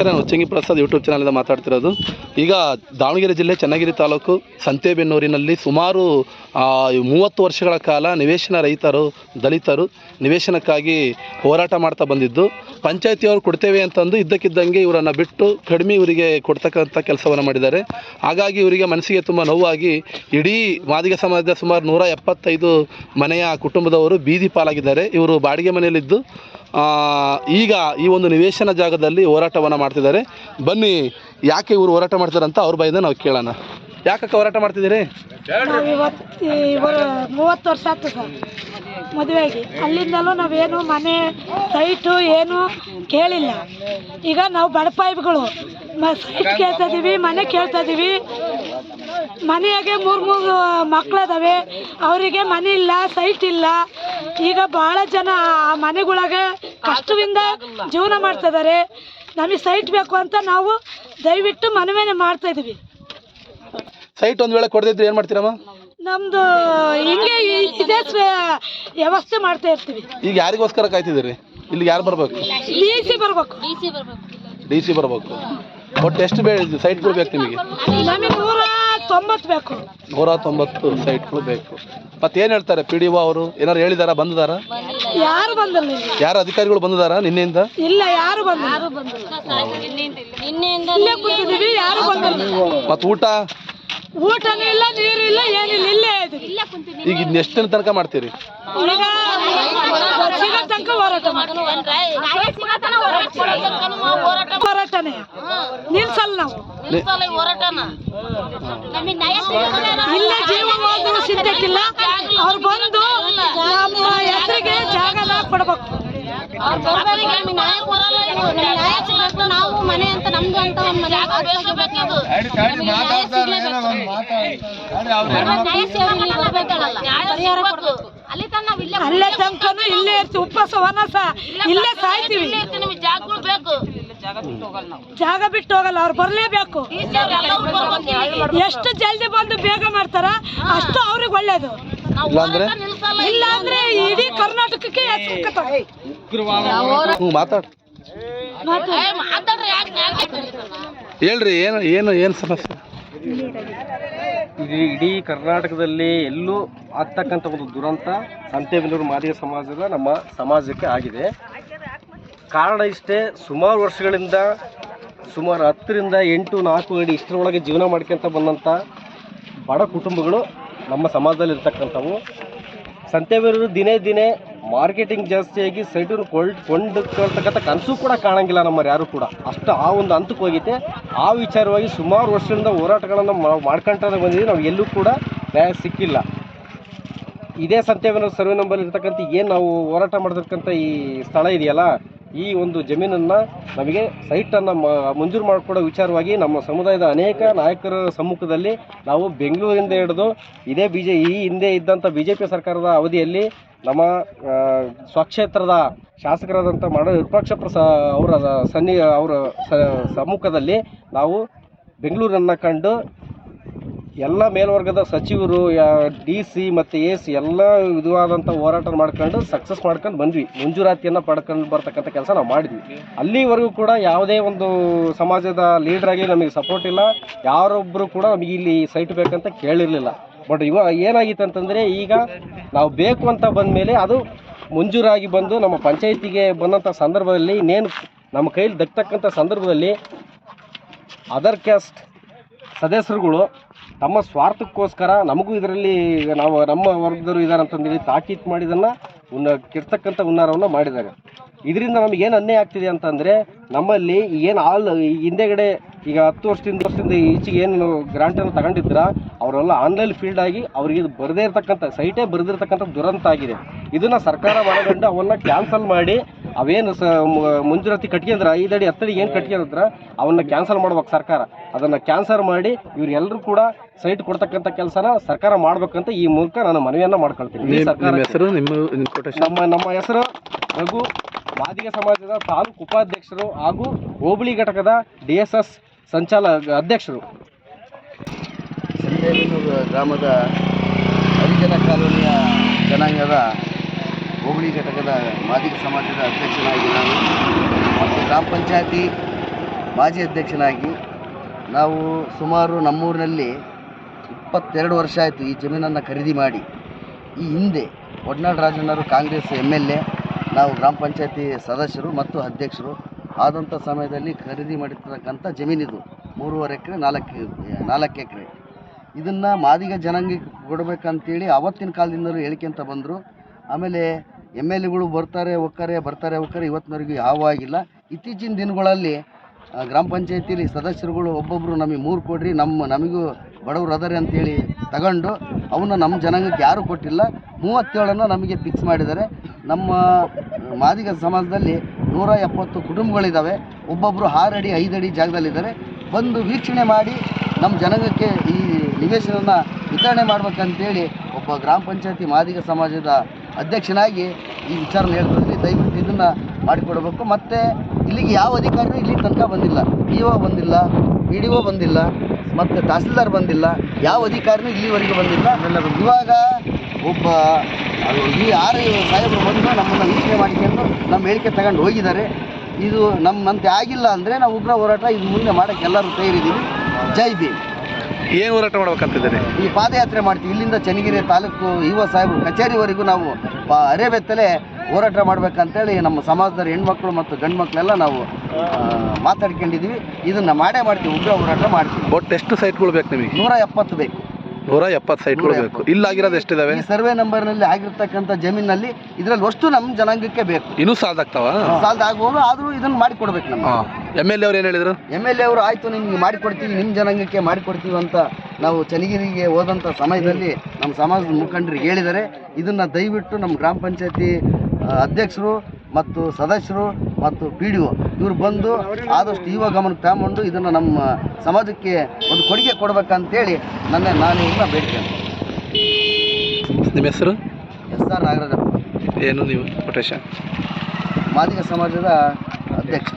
ನಾನು ಉಚ್ಚಂಗಿ ಪ್ರಸಾದ್ ಯೂಟ್ಯೂಬ್ ಚಾನಲಿಂದ ಮಾತಾಡ್ತಿರೋದು. ಈಗ ದಾವಣಗೆರೆ ಜಿಲ್ಲೆ ಚನ್ನಗಿರಿ ತಾಲೂಕು ಸಂತೆಬೆನ್ನೂರಿನಲ್ಲಿ ಸುಮಾರು ಮೂವತ್ತು ವರ್ಷಗಳ ಕಾಲ ನಿವೇಶನ ರೈತರು ದಲಿತರು ನಿವೇಶನಕ್ಕಾಗಿ ಹೋರಾಟ ಮಾಡ್ತಾ ಬಂದಿದ್ದು. ಪಂಚಾಯತಿಯವರು ಕೊಡ್ತೇವೆ ಅಂತಂದು ಇದ್ದಕ್ಕಿದ್ದಂಗೆ ಇವರನ್ನು ಬಿಟ್ಟು ಕಡಿಮೆ ಇವರಿಗೆ ಕೊಡ್ತಕ್ಕಂಥ ಕೆಲಸವನ್ನು ಮಾಡಿದ್ದಾರೆ. ಹಾಗಾಗಿ ಇವರಿಗೆ ಮನಸ್ಸಿಗೆ ತುಂಬ ನೋವಾಗಿ ಇಡೀ ಮಾದಿಗ ಸಮಾಜದ ಸುಮಾರು ನೂರ ಎಪ್ಪತ್ತೈದು ಮನೆಯ ಕುಟುಂಬದವರು ಬೀದಿ ಪಾಲಾಗಿದ್ದಾರೆ. ಇವರು ಬಾಡಿಗೆ ಮನೆಯಲ್ಲಿದ್ದು ಈಗ ಈ ಒಂದು ನಿವೇಶನ ಜಾಗದಲ್ಲಿ ಹೋರಾಟವನ್ನು ಮಾಡ್ತಿದ್ದಾರೆ. ಬನ್ನಿ, ಯಾಕೆ ಇವರು ಹೋರಾಟ ಮಾಡ್ತಾರೆ ಅಂತ ಅವ್ರ ಬಾಯಿಂದ ನಾವು ಕೇಳೋಣ. ಯಾಕಕ್ಕೆ ಹೋರಾಟ ಮಾಡ್ತಿದ್ದೀರಿ? ಇವತ್ತು ಮೂವತ್ತು ವರ್ಷ ಆಯ್ತು ಸರ್ ಮದುವೆಗೆ ಅಲ್ಲಿಂದಲೂ ನಾವೇನು ಮನೆ ಸೈಟು ಏನು ಕೇಳಿಲ್ಲ. ಈಗ ನಾವು ಬಡಪಾಯಿಗಳು ಸೈಟ್ ಕೇಳ್ತಾ ಇದ್ದೀವಿ ಮನೆ ಕೇಳ್ತಾ ಇದ್ದೀವಿ ಮನೆಯಾಗೆ ಮೂರು ಮೂರು ಮಕ್ಕಳದಾವೆ ಅವರಿಗೆ ಮನೆ ಇಲ್ಲ ಸೈಟ್ ಇಲ್ಲ. ಈಗ ಭಾಳ ಜನ ಆ ಮನೆಗೊಳಗೆ ಕಷ್ಟದಿಂದ ಜೀವನ ಮಾಡ್ತಾ ಇದ್ದಾರೆ ನಮಗೆ ಸೈಟ್ ಬೇಕು ಅಂತ ನಾವು ದಯವಿಟ್ಟು ಮನವೇನೆ ಮಾಡ್ತಾ ಇದೀವಿ ಸೈಟ್ ಒಂದ್ ವೇಳೆ ಕೊಡದಿದ್ರೆ ಏನು ಮಾಡ್ತೀರಮ್ಮ? ನಮ್ದು ಹಿಂಗೆ ಇ- ಇದೇ ಸ್ವ- ವ್ಯವಸ್ಥೆ ಮಾಡ್ತಾ ಇರ್ತೀವಿ. ಈಗ ಯಾರಿಗೋಸ್ಕರ ಕಾಯ್ತಿದ್ದೀರಿ? ಇಲ್ಲಿ ಯಾರು ಬರಬೇಕು? ಡಿ ಸಿ ಬರ್ಬೇಕು. ಡಿ ಸಿ ಬರ್ಬೇಕು. ಒಟ್ಟು ಎಷ್ಟು ಬೇಡ ಸೈಟ್ ಬೇಕು ನಿಮಗೆ? ನಮಗೆ ನೂರ ತೊಂಬತ್ತು ಬೇಕು. ನೂರ ತೊಂಬತ್ತು ಸೈಟ್ಗಳು ಬೇಕು. ಮತ್ತೇನು ಏನು ಹೇಳ್ತಾರೆ ಪಿ ಡಿ ಒ ಅವರು? ಏನಾರು ಹೇಳಿದಾರಾ ಬಂದಿದಾರಾ? ಯಾರು ಬಂದಿಲ್ಲ ಯಾರು ಅಧಿಕಾರಿಗಳು ಬಂದಿದಾರಾ ನಿನ್ನೆಯಿಂದ? ಇಲ್ಲ ಯಾರು ಬಂದಿಲ್ಲ. ಇಲ್ಲೇ. ಕೂತಿದೀವಿ ಯಾರು ಬಂದಿಲ್ಲ. ಮತ್ತೆ ಊಟ? ಊಟನೂ ಇಲ್ಲ ನೀರು ಇಲ್ಲ ಏನಿಲ್ಲ ಇಲ್ಲೇ ಈಗ ಇನ್ನು ಎಷ್ಟು ದಿನ ತನಕ ಮಾಡ್ತೀರಿ? ಈಗ ಸಿಗೋ ತನಕ ಹೋರಾಟ ಮಾಡ್ತೀವಿ. ಹೋರಾಟನೇ. ನಿಲ್ಸಲ್ಲ ನಾವು. ಇಲ್ಲೇ ಜೀವ ಹೋದ್ರು ಸಿದ್ಧಕ್ಕಿಲ್ಲ. ಅವ್ರು ಬಂದು ನಮ್ಮ ಹೆಸರಿಗೆ ಜಾಗನ ಕೊಡ್ಬೇಕು. ನಾವು ಮನೆ ಅಂತ ನಮ್ದು ಅಂತ ಒಂದು ಮನೆ. ಅಲ್ಲಿ ತನಕ ಇಲ್ಲೇ ಅಲ್ಲೇ ತನಕನು ಇಲ್ಲೇ ಇರ್ತೀವಿ ಉಪವಾಸ ವನಸ ಇಲ್ಲೇ ಸಾಯ್ತೀವಿ. ಜಾಗ ಬಿಟ್ಟು ಹೋಗಲ್ಲ ಅವ್ರು ಬರ್ಲೇಬೇಕು. ಎಷ್ಟು ಜಲ್ದಿ ಬಂದು ಬೇಗ ಮಾಡ್ತಾರ ಅಷ್ಟು ಅವ್ರಿಗೆ ಒಳ್ಳೇದು? ಇಲ್ಲ ಅಂದ್ರೆ ಇಡೀ ಕರ್ನಾಟಕಕ್ಕೆ ಮಾತಾಡ. ಹೇಳ್ರಿ ಏನು ಏನು ಏನು ಸಮಸ್ಯೆ? ಇದು ಇಡೀ ಕರ್ನಾಟಕದಲ್ಲಿ ಎಲ್ಲೂ ಆಗ್ತಕ್ಕಂಥ ಒಂದು ದುರಂತ ಸಂತೆಬೆನ್ನೂರು ಮಾದಿಗ ಸಮಾಜದ ನಮ್ಮ ಸಮಾಜಕ್ಕೆ ಆಗಿದೆ. ಕಾರಣ ಇಷ್ಟೇ, ಸುಮಾರು ವರ್ಷಗಳಿಂದ, ಸುಮಾರು ಹತ್ತರಿಂದ ಎಂಟು, ನಾಲ್ಕು ಅಡಿ ಇಷ್ಟರೊಳಗೆ ಜೀವನ ಮಾಡ್ಕೊಂತ ಬಂದಂಥ ಬಡ ಕುಟುಂಬಗಳು ನಮ್ಮ ಸಮಾಜದಲ್ಲಿ ಇರ್ತಕ್ಕಂಥವು ಸಂತೆಬೆನ್ನೂರು ದಿನೇ ದಿನೇ ಮಾರ್ಕೆಟಿಂಗ್ ಜಾಸ್ತಿಯಾಗಿ ಸೈಟನ್ನು ಕೊಂಡು ಕೊಂಡುಕೊಳ್ತಕ್ಕಂಥ ಕನಸು ಕೂಡ ಕಾಣಂಗಿಲ್ಲ ನಮ್ಮರು ಯಾರು ಕೂಡ. ಅಷ್ಟು ಆ ಒಂದು ಹಂತಕ್ಕೆ ಹೋಗಿದೆ ಆ ವಿಚಾರವಾಗಿ ಸುಮಾರು ವರ್ಷದಿಂದ ಹೋರಾಟಗಳನ್ನು ಮಾಡ್ಕೊಂತ ಬಂದಿದ್ದೀವಿ. ನಾವು ಎಲ್ಲೂ ಕೂಡ ನ್ಯಾಯ ಸಿಕ್ಕಿಲ್ಲ. ಇದೇ ಸಂತೆವನ ಸರ್ವೆ ನಂಬರ್ ಇರ್ತಕ್ಕಂಥ ಏನು ನಾವು ಹೋರಾಟ ಮಾಡಿರ್ತಕ್ಕಂಥ ಈ ಸ್ಥಳ ಇದೆಯಲ್ಲ, ಈ ಒಂದು ಜಮೀನನ್ನು ನಮಗೆ ಸೈಟನ್ನು ಮ ಮಂಜೂರು ಮಾಡಿಕೊಡೋ ವಿಚಾರವಾಗಿ ನಮ್ಮ ಸಮುದಾಯದ ಅನೇಕ ನಾಯಕರ ಸಮ್ಮುಖದಲ್ಲಿ ನಾವು ಬೆಂಗಳೂರಿಂದ ಹಿಡಿದು ಇದೇ ಬಿ ಜೆ ಈ ಹಿಂದೆ ಇದ್ದಂಥ ಬಿ ಜೆ ಪಿ ಸರ್ಕಾರದ ಅವಧಿಯಲ್ಲಿ ನಮ್ಮ ಸ್ವಕ್ಷೇತ್ರದ ಶಾಸಕರಾದಂಥ ಮಾಡ ವಿರೂಪಾಕ್ಷ ಪ್ರಸಾ, ಅವರ ಸನ್ನಿ, ಅವರ ಸಮ್ಮುಖದಲ್ಲಿ ನಾವು ಬೆಂಗಳೂರನ್ನು ಕಂಡು ಎಲ್ಲ ಮೇಲ್ವರ್ಗದ ಸಚಿವರು ಡಿ ಸಿ ಮತ್ತು ಎ ಸಿ ಎಲ್ಲ ವಿಧವಾದಂಥ ಹೋರಾಟ ಮಾಡ್ಕೊಂಡು ಸಕ್ಸಸ್ ಮಾಡ್ಕೊಂಡು ಬಂದ್ವಿ. ಮಂಜೂರಾತಿಯನ್ನು ಪಡ್ಕೊಂಡು ಬರ್ತಕ್ಕಂಥ ಕೆಲಸ ನಾವು ಮಾಡಿದ್ವಿ. ಅಲ್ಲಿವರೆಗೂ ಕೂಡ ಯಾವುದೇ ಒಂದು ಸಮಾಜದ ಲೀಡ್ರಾಗಿ ನಮಗೆ ಸಪೋರ್ಟ್ ಇಲ್ಲ. ಯಾರೊಬ್ಬರು ಕೂಡ ನಮಗೆ ಇಲ್ಲಿ ಸೈಟ್ ಬೇಕಂತ ಕೇಳಿರಲಿಲ್ಲ. ಬಟ್ ಇವಾಗ ಏನಾಗಿತ್ತು ಅಂತಂದರೆ ಈಗ ನಾವು ಬೇಕು ಅಂತ ಬಂದ ಮೇಲೆ ಅದು ಮಂಜೂರಾಗಿ ಬಂದು ನಮ್ಮ ಪಂಚಾಯತಿಗೆ ಬಂದಂಥ ಸಂದರ್ಭದಲ್ಲಿ ಇನ್ನೇನು ನಮ್ಮ ಕೈಲಿ ದಕ್ಕತಕ್ಕಂಥ ಸಂದರ್ಭದಲ್ಲಿ ಅದರ್ ಕ್ಯಾಸ್ಟ್ ಸದಸ್ಯರುಗಳು ತಮ್ಮ ಸ್ವಾರ್ಥಕ್ಕೋಸ್ಕರ ನಮಗೂ ಇದರಲ್ಲಿ ನಾವು ನಮ್ಮ ವರ್ಗದವರು ಇದ್ದಾರೆ ಅಂತಂದೇಳಿ ತಾಕೀತು ಮಾಡಿದನ್ನು ಉನ್ನ ಕೆಡ್ತಕ್ಕಂಥ ಉನ್ನಾರವನ್ನು ಮಾಡಿದ್ದಾರೆ. ಇದರಿಂದ ನಮಗೇನು ಅನ್ಯಾಯ ಆಗ್ತಿದೆ ಅಂತಂದರೆ ನಮ್ಮಲ್ಲಿ ಏನು ಆಲ್ ಹಿಂದೆಗಡೆ ಈಗ ಹತ್ತು ವರ್ಷದಿಂದ ವರ್ಷದಿಂದ ಈಚೆಗೆ ಏನು ಗ್ರಾಂಟನ್ನು ತಗೊಂಡಿದ್ರ ಅವರೆಲ್ಲ ಆನ್ಲೈನ್ ಫೀಲ್ಡ್ ಆಗಿ ಅವ್ರಿಗೆ ಇದು ಬರದೇ ಇರತಕ್ಕಂಥ ಸೈಟೇ ಬರೆದಿರ್ತಕ್ಕಂಥ ದುರಂತ ಆಗಿದೆ. ಇದನ್ನು ಸರ್ಕಾರ ಮನಗಂಡು ಅವನ್ನ ಕ್ಯಾನ್ಸಲ್ ಮಾಡಿ ಅವೇನು ಸ ಮಂಜೂರಾತಿ ಕಟ್ಕೊಂಡ್ರ ಐದಡಿ ಹತ್ತಡಿ ಏನು ಕಟ್ಕೊಂಡ್ರ ಅವನ್ನ ಕ್ಯಾನ್ಸಲ್ ಮಾಡ್ಬೇಕು ಸರ್ಕಾರ. ಅದನ್ನು ಕ್ಯಾನ್ಸಲ್ ಮಾಡಿ ಇವರೆಲ್ಲರೂ ಕೂಡ ಸೈಟ್ ಕೊಡ್ತಕ್ಕಂಥ ಕೆಲಸನ ಸರ್ಕಾರ ಮಾಡ್ಬೇಕಂತ ಈ ಮೂಲಕ ನಾನು ಮನವಿಯನ್ನು ಮಾಡ್ಕೊಳ್ತೀನಿ. ಸರ್ಕಾರ ಹೆಸರು ನಮ್ಮ ನಮ್ಮ ಹೆಸರು ರಘು ಮಾದಿಗ ಸಮಾಜದ ತಾಲೂಕು ಉಪಾಧ್ಯಕ್ಷರು ಹಾಗೂ ಹೋಬಳಿ ಘಟಕದ ಡಿ ಎಸ್ ಎಸ್ ಸಂಚಾಲ ಅಧ್ಯಕ್ಷರು. ಸಂತೆಬೆನ್ನೂರು ಗ್ರಾಮದ ಹರಿಜನ ಕಾಲೋನಿಯ ಜನಾಂಗದ ಹೋಬಳಿ ಘಟಕದ ಮಾದಿಗ ಸಮಾಜದ ಅಧ್ಯಕ್ಷನಾಗಿ ನಾನು ಮತ್ತು ಗ್ರಾಮ ಪಂಚಾಯತಿ ಮಾಜಿ ಅಧ್ಯಕ್ಷನಾಗಿ ನಾವು ಸುಮಾರು ನಮ್ಮೂರಿನಲ್ಲಿ ಇಪ್ಪತ್ತೆರಡು ವರ್ಷ ಆಯಿತು ಈ ಜಮೀನನ್ನು ಖರೀದಿ ಮಾಡಿ. ಈ ಹಿಂದೆ ಒಡ್ನಾಡ್ ರಾಜಣ್ಣವರು ಕಾಂಗ್ರೆಸ್ ಎಂ ಎಲ್ ಎ, ನಾವು ಗ್ರಾಮ ಪಂಚಾಯತಿ ಸದಸ್ಯರು ಮತ್ತು ಅಧ್ಯಕ್ಷರು ಆದಂಥ ಸಮಯದಲ್ಲಿ ಖರೀದಿ ಮಾಡಿರ್ತಕ್ಕಂಥ ಜಮೀನಿದು ಮೂರುವರೆ ಎಕರೆ, ನಾಲ್ಕು ನಾಲ್ಕು ಎಕರೆ. ಇದನ್ನು ಮಾದಿಗ ಜನಾಂಗಕ್ಕೆ ಕೊಡಬೇಕಂತೇಳಿ ಅವತ್ತಿನ ಕಾಲದಿಂದಲೂ ಹೇಳಿಕೆಂತ ಬಂದರು. ಆಮೇಲೆ ಎಂ ಎಲ್ ಎಗಳು ಬರ್ತಾರೆ ಹೋಗ್ತಾರೆ ಬರ್ತಾರೆ ಹೋಗ್ತಾರೆ ಇವತ್ತಿನವರೆಗೂ ಯಾವೂ ಆಗಿಲ್ಲ. ಇತ್ತೀಚಿನ ದಿನಗಳಲ್ಲಿ ಗ್ರಾಮ ಪಂಚಾಯತಿಲಿ ಸದಸ್ಯರುಗಳು ಒಬ್ಬೊಬ್ಬರು ನಮಗೆ ಮೂರು ಕೊಡ್ರಿ, ನಮ್ಮ, ನಮಗೂ ಬಡವರು ಅದಾರೆ ಅಂತೇಳಿ ತಗೊಂಡು ಅವನ್ನ ನಮ್ಮ ಜನಾಂಗಕ್ಕೆ ಯಾರು ಕೊಟ್ಟಿಲ್ಲ. ಮೂವತ್ತೇಳನ್ನು ನಮಗೆ ಫಿಕ್ಸ್ ಮಾಡಿದ್ದಾರೆ. ನಮ್ಮ ಮಾದಿಗ ಸಮಾಜದಲ್ಲಿ ನೂರ ಎಪ್ಪತ್ತು ಕುಟುಂಬಗಳಿದ್ದಾವೆ. ಒಬ್ಬೊಬ್ಬರು ಆರು ಅಡಿ ಐದು ಅಡಿ ಜಾಗದಲ್ಲಿದ್ದಾರೆ. ಬಂದು ವೀಕ್ಷಣೆ ಮಾಡಿ ನಮ್ಮ ಜನಾಂಗಕ್ಕೆ ಈ ನಿವೇಶನವನ್ನು ವಿತರಣೆ ಮಾಡ್ಬೇಕಂತೇಳಿ ಒಬ್ಬ ಗ್ರಾಮ ಪಂಚಾಯತಿ ಮಾದಿಗ ಸಮಾಜದ ಅಧ್ಯಕ್ಷನಾಗಿ ಈ ವಿಚಾರನ ಹೇಳ್ತಿದ್ವಿ ದಯವಿಟ್ಟು ಇದನ್ನು ಮಾಡಿಕೊಡಬೇಕು. ಮತ್ತು ಇಲ್ಲಿಗೆ ಯಾವ ಅಧಿಕಾರಿನೂ ಇಲ್ಲಿ ತನಕ ಬಂದಿಲ್ಲ. ಪಿ ಒ ಬಂದಿಲ್ಲ ಬಿ ಡಿ ಒ ಬಂದಿಲ್ಲ ಮತ್ತು ತಹಸೀಲ್ದಾರ್ ಬಂದಿಲ್ಲ ಯಾವ ಅಧಿಕಾರಿನೂ ಇಲ್ಲಿವರೆಗೆ ಬಂದಿಲ್ಲ. ಇವಾಗ ಒಬ್ಬ ಈ ಆರು ಸಾಹೇಬರು ಬಂದು ನಮ್ಮನ್ನು ವೀಕ್ಷಣೆ ಮಾಡಿಕೊಂಡು ನಮ್ಮ ಹೇಳಿಕೆ ತಗೊಂಡು ಹೋಗಿದ್ದಾರೆ. ಇದು ನಮ್ಮಂತೆ ಆಗಿಲ್ಲ ಅಂದರೆ ನಾವು ಉಗ್ರ ಹೋರಾಟ ಇದು ಮುಂದೆ ಮಾಡೋಕ್ಕೆ ಎಲ್ಲರೂ ತಯಾರಿದ್ದೀವಿ. ಜೈ ಭೀಮ್. ಏನು ಹೋರಾಟ ಮಾಡ್ಬೇಕಂತಿದ್ದಾರೆ? ಈ ಪಾದಯಾತ್ರೆ ಮಾಡ್ತೀವಿ. ಇಲ್ಲಿಂದ ಚನ್ನಗಿರಿ ತಾಲೂಕು ಯುವ ಸಾಹೇಬರು ಕಚೇರಿವರೆಗೂ ನಾವು ಅರೆಬೆತ್ತಲೆ ಹೋರಾಟ ಮಾಡ್ಬೇಕಂತೇಳಿ ನಮ್ಮ ಸಮಾಜದ ಹೆಣ್ಮಕ್ಳು ಮತ್ತು ಗಂಡು ಮಕ್ಕಳೆಲ್ಲ ನಾವು ಮಾತಾಡ್ಕೊಂಡಿದ್ದೀವಿ. ಇದನ್ನು ಮಾಡೇ ಮಾಡ್ತೀವಿ ಉಗ್ರ ಹೋರಾಟ ಮಾಡ್ತೀವಿ. ಒಟ್ಟು ಎಷ್ಟು ಸೈಟ್ಗಳು ಬೇಕು ನಿಮಗೆ? ನೂರ ಎಪ್ಪತ್ತು ಬೇಕು. ನೂರ ಎಪ್ಪತ್ತು ಸೈಟ್ಗಳು ಬೇಕು. ಇಲ್ಲಾಗಿರೋದು ಎಷ್ಟಿದಾವೆ? ಈ ಸರ್ವೆ ನಂಬರ್ನಲ್ಲಿ ಆಗಿರ್ತಕ್ಕಂಥ ಜಮೀನಲ್ಲಿ ಇದರಲ್ಲಿ ಅಷ್ಟು ನಮ್ಮ ಜನಾಂಗಕ್ಕೆ ಬೇಕು. ಇನ್ನೂ ಸಾಲ್ದಾಗ್ತಾವ? ಸಾಲ್ದ ಆಗೋದು ಆದರೂ ಇದನ್ನು ಮಾಡಿಕೊಡ್ಬೇಕು ನಮ್ಮ ಎಂ ಎಲ್ ಎ ಅವ್ರು ಏನು ಹೇಳಿದರು? ಎಂ ಎಲ್ ಎ ಅವರು ಆಯಿತು ನಿಮ್ಗೆ ಮಾಡಿಕೊಡ್ತೀವಿ ನಿಮ್ಮ ಜನಾಂಗಕ್ಕೆ ಮಾಡಿಕೊಡ್ತೀವಿ ಅಂತ ನಾವು ಚನ್ನಗಿರಿಗೆ ಹೋದಂಥ ಸಮಯದಲ್ಲಿ ನಮ್ಮ ಸಮಾಜದ ಮುಖಂಡರಿಗೆ ಹೇಳಿದ್ದಾರೆ ಇದನ್ನು ದಯವಿಟ್ಟು ನಮ್ಮ ಗ್ರಾಮ ಪಂಚಾಯತಿ ಅಧ್ಯಕ್ಷರು ಮತ್ತು ಸದಸ್ಯರು ಮತ್ತು ಪಿ ಡಿ ಒ ಇವರು ಬಂದು ಆದಷ್ಟು ಯುವ ಗಮನಕ್ಕೆ ತಗೊಂಡು ಇದನ್ನು ನಮ್ಮ ಸಮಾಜಕ್ಕೆ ಒಂದು ಕೊಡುಗೆ ಕೊಡ್ಬೇಕಂತೇಳಿ ನನ್ನ ನಾನು ಇವ್ರನ್ನ ಬೇಡಿಕೆ ನಿಮ್ಮ ಹೆಸರು? ಎಸ್ ಆರ್ ನಾಗರಾಜ ಏನು ನೀವು ಮಾದಿಗ ಸಮಾಜದ ಅಧ್ಯಕ್ಷ.